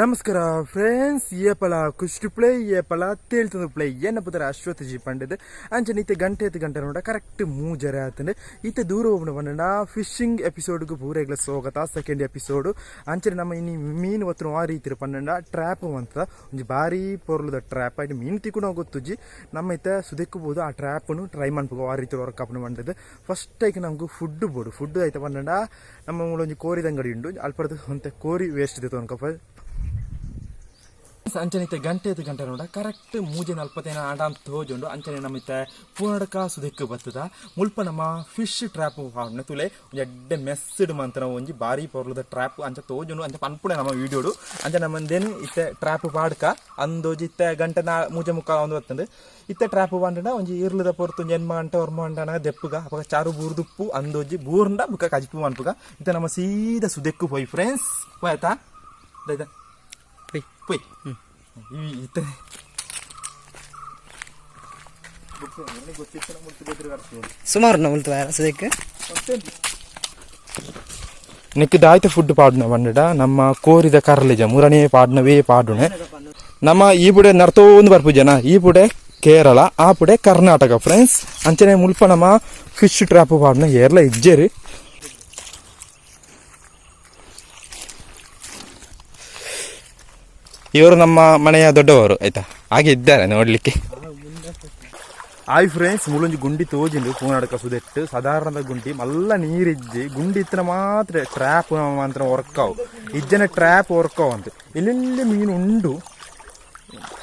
ನಮಸ್ಕಾರ ಫ್ರೆಂಡ್ಸ್ ಏಪಲ ಕುಷ್ಟು ಪ್ಲೇ ಏಪಲ ತೇಳ್ತದ ಪ್ಲೇ ಏನ ಬದರ ಅಶ್ವತ್ ಜಿ ಪಂಡದ್ ಅಂಚನೆ ಗಂಟೆ ಐತೆ ಗಂಟೆ ನೋಡ ಕರೆಕ್ಟ್ ಮೂಜರೆ ಆತಂಡ್. ಇತ್ತೆ ದೂರ ಹೋಗ್ಬಿಡ ಬಂಡ ಫಿಶಿಂಗ್ ಎಪಿಸೋಡ್ಗೆ ಪೂರೆಗ್ಲ ಸ್ವಾಗತ ಸೆಕೆಂಡ್ ಎಪಿಸೋಡ್ ಅಂಚನೆ ನಮ್ಮ ಇನ್ನು ಮೀನು ಒತ್ತು ಆ ರೀತಿ ಪಂಡ ಟ್ರ್ಯಾಪ್ ಅಂತ ಒಂದು ಭಾರಿ ಪೊರ್ಲದ ಟ್ರ್ಯಾಪ್ ಆಯ್ತು. ಮೀನು ತಿಕ್ಕೊಂಡು ಜಿ. ನಮ್ಮ ಇತ್ತೆ ಸುದಕ್ಕಬಹುದು ಆ ಟ್ರ್ಯಾಪ್ನು ಟ್ರೈ ಮಾಡ್ಬೇಕು ಆ ರೀತಿ ವರ್ಕ್ ಅಪ್ನ ಫಸ್ಟ್ ಆಯ್ಕೆ ನಮ್ಗೆ ಫುಡ್ ಬೋಡು. ಫುಡ್ ಆಯ್ತು ಪಂಡ ನಮ್ಮ ಒಂದು ಕೋರಿದ ಅಂಗಡಿ ಉಂಡು. ಅಲ್ಪಡ್ದು ಅಂತ ಕೋರಿ ವೇಸ್ಟ್ ಇದೆ ಅನ್ಕಪ್ಪ ಅಂಚನಿತ್ತೆ ಗಂಟೆ ಐದು ಗಂಟೆ ನೋಡ. ಕರೆಕ್ಟ್ ಮೂಜೆ ನಲ್ಪತ್ತೇನ ಆಡ ಅಂತ ತೋಜುಂಡು ಅಂಚನೆ ನಮಿತ್ತೆ ಪೂರ್ಣಕ ಸುದಿಕ್ಕ ಬತ್ತದ. ಮುಲ್ಪ ನಮ್ಮ ಫಿಶ್ ಟ್ರ್ಯಾಪ್ ಹಾಡ್ನ ತುಲೆ ಒಂಜಿ ಎಡ್ಡೆ ಮೆಸ್ಸಿಡ್ ಮಂತನ ಒಂಜಿ ಬಾರಿ ಪೊರ್ಲದ ಟ್ರ್ಯಾಪ್ ಅಂಚ ತೋಜುಂಡು. ಅಂಚ ಪನ್ಪುಡೆ ನಮ್ಮ ವಿಡಿಯೋಡು ಅಂಚ ನಮ್ಮಂದೇನು ಇತ್ತೆ ಟ್ರ್ಯಾಪ್ ಪಾಡ್ಕ, ಅಂದೋಜಿ ಇತ್ತೆ ಗಂಟೆ ನಾ ಮೂಜೆ ಮುಕ್ಕ ಒಂದು ಬತ್ತಂದು ಇತ್ತೆ ಟ್ರ್ಯಾಪ್ ಬಂದ ಒಂಜಿ ಇರ್ಲದ ಪೊರ್ತು ಎನ್ಮ ಗಂಟೆ ಒರ್ಮ ಗಂಟೆ ದೆಪ್ಪುಗ, ಅಪಗ ಚಾರು ಬೂರ್ದುಪ್ಪು ಅಂದೋಜಿ ಬೂರ್ಂಡ ಬುಕ್ಕ ಕಜಿಪು ಅನ್ಪುಗ. ಇತ್ತೆ ನಮ್ಮ ಸೀದಾ ಸುದೆಕ್ಕು ಹೋಯ್ ಫ್ರೆಂಡ್ಸ್ ಹೋಯ್ತಾ Pui. Pui. ಸುಮಾರು ನಾವು ಉಳ್ತು ಸದ್ಯಕ್ಕೆ ನೆಕ್ ದಾಯ್ತ ಫುಡ್ ಪಾಡ್ನ ಬಂಡ ನಮ್ಮ ಕೋರಿದ ಕರ್ಲಿಜ ಮೂರನೇ ಪಾಡ್ನವೇ ಪಾಡುನೆ ನಮ್ಮ ಈ ಬುಡೆ ನರ್ತೋಂದು ಬರ್ಪು ಜನ ಈ ಪುಡೆ ಕೇರಳ ಆ ಪುಡೆ ಕರ್ನಾಟಕ ಫ್ರೆಂಡ್ಸ್ ಅಂಚನೆ ಮುಲ್ಪ ನಮ್ಮ ಫಿಶ್ ಟ್ರಾಪ್ ಪಾಡ್ನ ಏರ್ಲ ಇಜ್ಜೇರಿ ಇವರು ನಮ್ಮ ಮನೆಯ ದೊಡ್ಡವರು, ಆಯ್ತಾ? ಹಾಗೆ ಇದ್ದಾರೆ ನೋಡ್ಲಿಕ್ಕೆ. ಆಯ್ ಫ್ರೆಂಡ್ಸ್ ಮೂಲೊಂಜಿ ಗುಂಡಿ ತೋಜಿಂದು ಪೂನಾಡಕ ಸುದೆಟ್ಟು, ಸಾಧಾರಣದ ಗುಂಡಿ, ಮಲ್ಲ ನೀರಿಜ್ಜಿ, ಗುಂಡಿ ಇತ್ತನ ಮಾತ್ರ ಟ್ರ್ಯಾಪ್ ಮಾತ್ರ ವರ್ಕಾವು ಇಜ್ಜನ ಟ್ರ್ಯಾಪ್ ವರ್ಕಾವು ಅಂತ. ಎಲ್ಲೆಲ್ಲಿ ಮೀನು ಉಂಡು.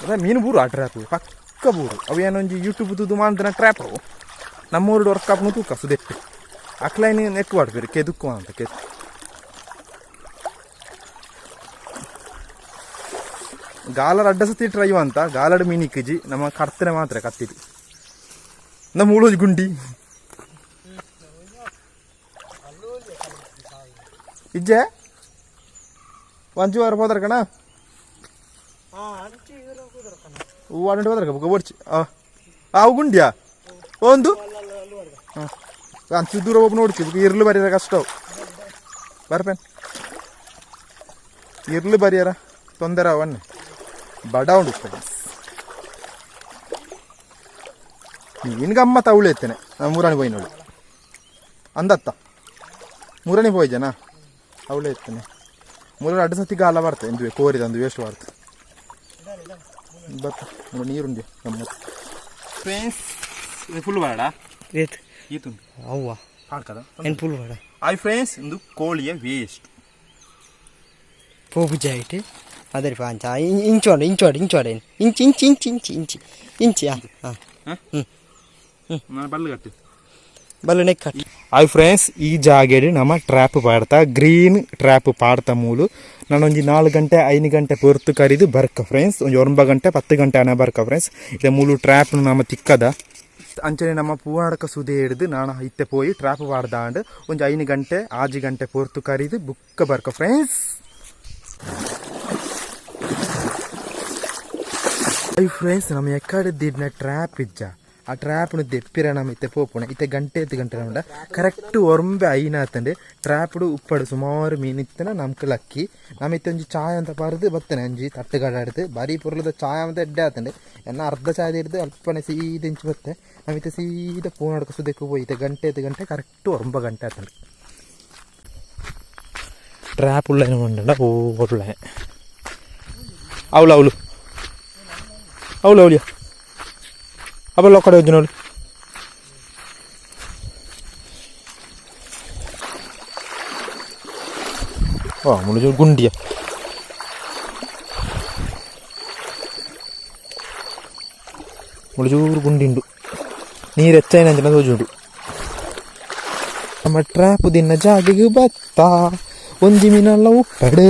ಅದ ಮೀನು ಬೂರು ಆ ಟ್ರ್ಯಾಪ್ ಪಕ್ಕ ಬೂರು. ಅವು ಏನೊಂಜಿ ಯೂಟ್ಯೂಬ್ ತುದು ಮಾಂತನ ಟ್ರ್ಯಾಪ್ ಅವು ನಮ್ಮೂರು ವರ್ಕಾಪ್ನು ತೂಕ ಸುದೆಟ್ಟು. ಅಕ್ಲೈನ್ ನೆಟ್ ಮಾಡ್ಬೇರಿ ಕೆದುಕು ಅಂತ, ಕೆದು. ಗಾಲರ್ ಅಡ್ಡ ಸತಿ ಟ್ರೈ ಅಂತ ಗಾಲಡ್ ಮೀನಿಕ್ಕಿಜಿ ನಮ್ಮ ಕರ್ತನೆ ಮಾತ್ರ ಕತ್ತಿದು ನಮ್ಮ ಉಳೋಜ್ ಗುಂಡಿ. ಇಜ್ಜೆ? ಒಂಚು ವಾರ ಹೋದ್ರ ಕಣ ಹೂ ಅಡ್ಡು ಹೋದ್ರ ಗೊಬ್ಬರ್ಚಿ ಅವು ಗುಂಡಿಯಾ? ಒಂದು? ಅಂಚು ದೂರ ಹೋಗಿ ನೋಡ್ತಿ ಇರ್ಲು ಬರೀರ ಕಷ್ಟ ಬರ್ಪೇನ್. ಇರ್ಲು ಬರಿಯರ ತೊಂದರೆ ಅವನ್ನೇ ಬಡ ಫ್ರೆಂಡ್ಸ್ ನಿನ್ಗೆ ಅಮ್ಮ ತವಳು ಎತ್ತೇನೆ. ನಾನು ಮೂರನೇ ಬೋಯ್ನವಳು ಅಂದತ್ತ? ಮೂರನೇ ಬೋಯ್ ಜನ ಅವಳೇ ಎತ್ತೇನೆ. ಮೂರನೇ ಅಡ್ಡ ಸತಿ ಗಾಲ ಬರ್ತದೆ ಎಂದು ಕೋರಿದಂದು ವೇಸ್ಟ್ ಬರ್ತದೆ. ಬರ್ತ ನೀರುಂಡಿ ನಮ್ಮ ಫ್ರೆಂಡ್ಸ್ ಇದು ಫುಲ್ ಬೇಡ ಇತ್ತು ಅವ್ವ? ಹಾಡ್ಕದ ಏನು ಫುಲ್ ಬೇಡ ಐ ಫ್ರೆಂಡ್ಸ್ ಇಂದು ಕೋಳಿಯ ವೇಸ್ಟ್ ಹೋಗು ಜಾಯಿಟ್ಟು ಅದೇ ಪಾಂಚ ಇಂಚೋಡು ಇಂಚೋಡು ಇಂಚೋಡು ಇಂಚ್ ಇಂಚ್ ಇಂಚ್ ಇಂಚ್ ಇಂಚಿ ಇಂಚಿ ಹಾಂ ನಾನು ಬಲ್ಲು ಕಟ್ಟಿ ಬಲ್ಲು ನೆಕ್ ಕಟ್ ಹಾಯ್ ಫ್ರೆಂಡ್ಸ್ ಈ ಜಾಗೆಡ್ ನಮ್ಮ ಟ್ರ್ಯಾಪ್ ಪಾಡ್ತಾ ಗ್ರೀನ್ ಟ್ರ್ಯಾಪ್ ಪಾಡ್ತಾ ಮೂಲು. ನಾನೊಂದು ನಾಲ್ಕು ಗಂಟೆ ಐದು ಗಂಟೆ ಪೊರ್ತು ಕರಿದು ಬರ್ಕ ಫ್ರೆಂಡ್ಸ್ ಒಂದು ಒಂಬ ಗಂಟೆ ಪತ್ತು ಗಂಟೆ ಅನ್ನ ಬರ್ಕ ಫ್ರೆಂಡ್ಸ್ ಇದೆ ಮೂಲು ಟ್ರ್ಯಾಪ್ ನಮ್ಮ ತಿಕ್ಕದ. ಅಂಚನೆ ನಮ್ಮ ಪೂವಾಡಕ ಸುದೆ ಹಿಡಿದು ನಾನು ಇತ್ತೆ ಪೋಯಿ ಟ್ರ್ಯಾಪ್ ಪಾಡ್ದಾಂಡು ಒಂದು ಐದು ಗಂಟೆ ಆಜು ಗಂಟೆ ಪೊರ್ತು ಕರಿದು ಬುಕ್ಕ ಬರ್ಕ ಫ್ರೆಂಡ್ಸ್ ಐ ಫ್ರೆಂಡ್ಸ್ ನಮ್ಮ ಎಕ್ಕಡೆ ದಿಡ್ನ ಟ್ರ್ಯಾಪ್ ಇಜ್ಜ. ಆ ಟ್ರ್ಯಾಪ್ನು ದೆಪ್ಪಿರ ನಮ್ಮ ಇತ್ತೆ ಪೋಪುಣ ಇತ್ತೆ ಗಂಟೆ ಎತ್ತು ಗಂಟೆ ನಮ್ಡ ಕರೆಕ್ಟ್ ಒರಂಬೆ ಐನಾತಂಡೆ. ಟ್ರ್ಯಾಪ್ಡು ಉಪ್ಪಡು ಸುಮಾರು ಮೀನಿತ್ತನ ನಮ್ಕ್ ಲಕ್ಕಿ. ನಮ್ಮ ಇತ್ತೆ ಒಂಜಿ ಚಾಯ್ ಅಂತ ಪಾರ್ದು ಬತ್ತನೆ. ಒಂಜಿ ತಟ್ಟುಗಾಡಾಡ್ದು. ಬಾರಿ ಪೊರ್ಲದ ಚಾಯ್ ಅಂತ ಎಡ್ಡೆ ಆತಂಡೆ. ಎನ್ನ ಅರ್ಧ ಚಾಯ್ ಹಿಡ್ದು ಅಲ್ಪನೆ ಸೀದ ಇಂಚು ಬತ್ತೆ. ನಮಿತ್ತೆ ಸೀದ ಪೂನ್ ನಡ್ಕ ಸುದಕ್ಕೆ ಹೋಯ್ತೆ ಗಂಟೆ ಎತ್ತು ಗಂಟೆ ಕರೆಕ್ಟ್ ಒರಂಬ ಗಂಟೆ ಆತಂಡೆ. ಟ್ರ್ಯಾಪ್ ಮಂಡಲ ಓ ಒಳ್ಳೆ ಅವಳು ಅವಳು ಅವಳು ಅವಳಿಯ ಅಬ್ಬಲ್ಲ ಕಡೆ ಹೋಗಿ ನೋಡಿ ಓ ಮುಳುಜು ಗುಂಡಿಯ ಮುಳುಜೂರು ಗುಂಡಿಂಡು ನೀರು ಹೆಚ್ಚೈನ ಜನ ತೋಜುಂಡು ನಮ್ಮ ಟ್ರ್ಯಾಪ್ ದಿನ ಜಾಗಿಗೆ ಬತ್ತ ಒಂಜಿ ಮೀನೆಲ್ಲ ಉಪ್ಪಡು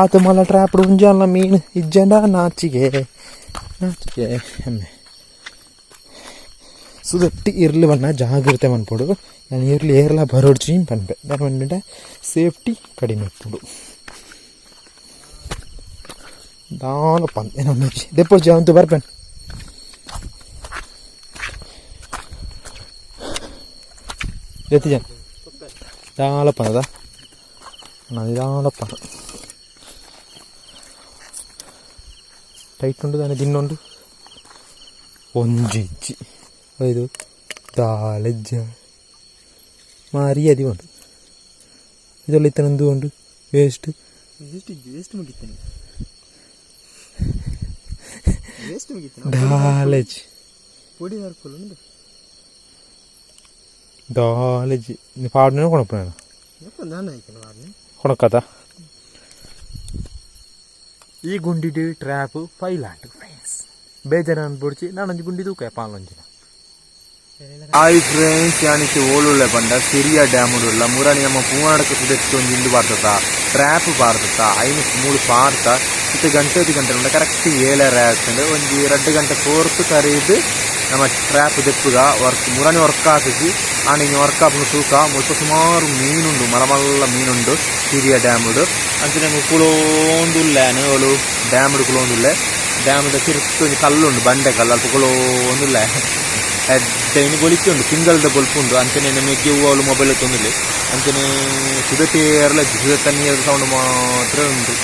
ಆತ ಮಲ ಟ್ರ್ಯಾಪ್ ಉಂಜಲ್ಲ ಮೀನ್ ಇಜ್ಜಂಡ ನಾಚಿಗೆ. ನಾಚಿಗೆ, ಎಮ್ಮೆ. ಸುದಟ್ಟಿ ಇರ್ಲಿ ಬಣ್ಣ ಜಾಗ್ರತೆ ಮನ್ಪೊಡು ನಾನು ಇರ್ಲಿ ಏರ್ಲ ಬರೋಡ್ಚಿ ಪನ್ಪೆ. ನಾನು ಬಂದ್ಬಿಟ್ಟೆ ಸೇಫ್ಟಿ ಕಡಿಮೆ ಇಪ್ಪುಡು ದಾನ ಪಂದೆ ನಮ್ಮ ದೆಪ್ಪೊಚ್ಚಿ ಜಾವಂತು ಬರ್ಪೇನ್. ಎತ್ತಿ ಜನ ನಾನು ದಾಳ ಟೈಟ್ ಉಂಡು ದಾನೆ ದಿನ್ನೊಂದು ಒಂಜಿಜ್ಜಿ ಐದು ದಾಲೆಜ್ಜ ಮಾರಿ ಅದಿ ಉಂಟು ಇದೆಲ್ಲ ಇತ್ತನೊಂದು ಉಂಡು ವೇಸ್ಟ್ ವೇಸ್ಟ್ ವೇಸ್ಟ್ ಮುಗಿತಾನೆ ವೇಸ್ಟ್ ಮುಗಿತಾನೆ ದಾಲೆಜ್ ಪುಡಿ ಮಾರ್ಕೊಳ್ಳು ಉಂಡು ದಾಲೆಜ್ ನೀ ಪಾಡ್ನೇ ಕೊಣಪ್ಪ ನಾನು ಕೊಣಕ್ಕತ್ತಾ ಈ ಗುಂಡಿಡ್ ಟ್ರ್ಯಾಪ್ ಪೈಲಾಟ್ ಫ್ರೆಂಡ್ಸ್. ಬೇಜಾರ ಅನ್ಬಿಡ್ಚಿ ನಾನೊಂದು ಗುಂಡಿ ತೂಕ ಪಾಲೊಂಜಿನ ಹಾಯ್ ಫ್ರೆಂಡ್ಸ್ ಯಾನಿಕ್ಕೆ ಓಲುಳ್ಳೆ ಬಂಡ ಸಿರಿಯ ಡ್ಯಾಮುಡುಲ್ಲ ಮುರಾನಿ ನಮ್ಮ ಪೂರ್ಣಕ್ಕೆ ಸುದೆತ್ತು ಒಂದು ಇಂದು ಬಾರ್ತದ ಟ್ರ್ಯಾಪ್ ಬಾರ್ತದ ಐನು ಮೂಳು ಪಾರ್ತ ಇತ್ತು ಗಂಟೆ ಐದು ಗಂಟೆ ಉಂಡ ಕರೆಕ್ಟ್ ಏಳರ ಆಗ್ತದೆ ಒಂದು ಎರಡು ಗಂಟೆ ಫೋರ್ತ್ ಕರೀದು ನಮ್ಮ ಟ್ರ್ಯಾಪ್ ದೆಪ್ಪುಗ ವರ್ಕ್, ಮುರಾಣಿ ವರ್ಕ್ ಹಾಕಿಸಿ ಆನೆ ಇನ್ನು ವರ್ಕ್ ಹಾಕೊಂಡು ತೂಕ ಮುಲ್ಪ ಸುಮಾರು ಮೀನುಂಡು ಮಲಮಲ್ಲ ಮೀನುಂಡು ಸಿರಿಯ ಡ್ಯಾಮುಡು ಅಂತ ನಮಗೆ ಕುಳೋಂದುಲ್ಲೇನು ಅವಳು ಡ್ಯಾಮುಡು ಕುಳೋಂದುಲ್ಲೆ ಡ್ಯಾಮದ ತಿರುತ್ತು ಒಂದು ಕಲ್ಲುಂಡು ಬಂಡೆ ಕಲ್ಲು ಅಲ್ಪ ಕುಳೋಂದುಲ್ಲೆ ಎಡ್ಡೈನು ಗೊಲಿಕ್ಕುಂಡು ತಿಂಗಳದ ಬಲ್ಪುಂಡು ಅಂಚನೆ ನಮಗೆ ಅವಳು ಮೊಬೈಲ್ ತೊಂದಿಲ್ಲ ಅಂಚನೆ ಸುದತೇರ್ಲ ಸುದತ್ತ ನೀರು ಸೌಂಡ್ ಮಾತ್ರ ಉಂಟು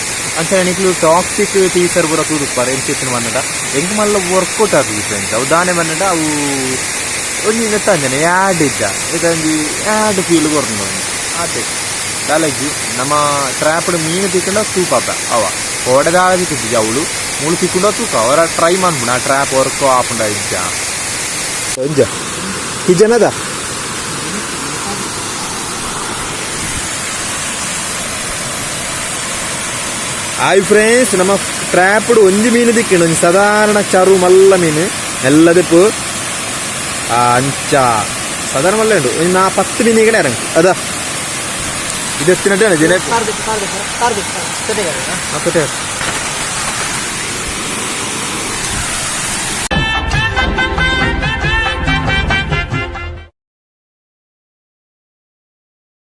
ಅಂಚನೆ ನಿಕ್ಲು ಟಾಕ್ಸಿಕ್ ಟೀಚರ್ ಬರೋ ತೂದುಪ್ಪಾರ ಎಂಚಿತ್ತಿನ ಮನ್ನಡ ಹೆಂಗ್ ಮಲ್ಲ ವರ್ಕೌಟ್ ಆಗ್ತದೆ ಫ್ರೆಂಡ್ಸ್ ಅವು ದಾನೆ ಮನ್ನಡ ಅವು ಒಂದು ನೆತ್ತಂಜನೆ ಯಾಡ್ ಇದ್ದ ಇದೊಂದು ಯಾಡ್ ಫೀಲ್ ಬರ್ನು ಅದೇ ದಾಲಜ್ಜಿ ನಮ್ಮ ಟ್ರ್ಯಾಪ್ಡ್ ಮೀನು ತಿಕ್ಕೊಂಡ ತೂಪಾಪ ಅವ ಹೊಡೆದಾಳ ತಿಕ್ಕಿದ್ದ ಅವಳು ಮುಳು ತಿಕ್ಕೊಂಡ ತೂಕ ಅವರ ಟ್ರೈ ಮಾಡ್ಬಿಡ ಆ ಟ್ರ್ಯಾಪ್ ವರ್ಕ್ ಆಪುಂಡ ಇದ್ದ ಎಂಜ ಹಿಜನದ ಹಾಯ್ ಫ್ರೆಂಡ್ಸ್ ನಮ್ಮ ಟ್ರ್ಯಾಪ್ಡ್ ಒಂಜಿ ಮೀನು ದಿಕ್ಕಿಂಡು ಒಂಜಿ ಸಾಧಾರಣ ಚರು ಮಲ್ಲ ಮೀನು ಎಲ್ಲದಪ್ಪು ಆ ಅಂಚ ಸಾಧಾರಣ ಮಲ್ಲ ಉಂಟು ಒಂಜಿ ನಾ ಪತ್ತು ಮೀನಿಗೆ ಇರಂಗ್ ಅದ ಇದು ಎತ್ತಿನಟ್ಟೆ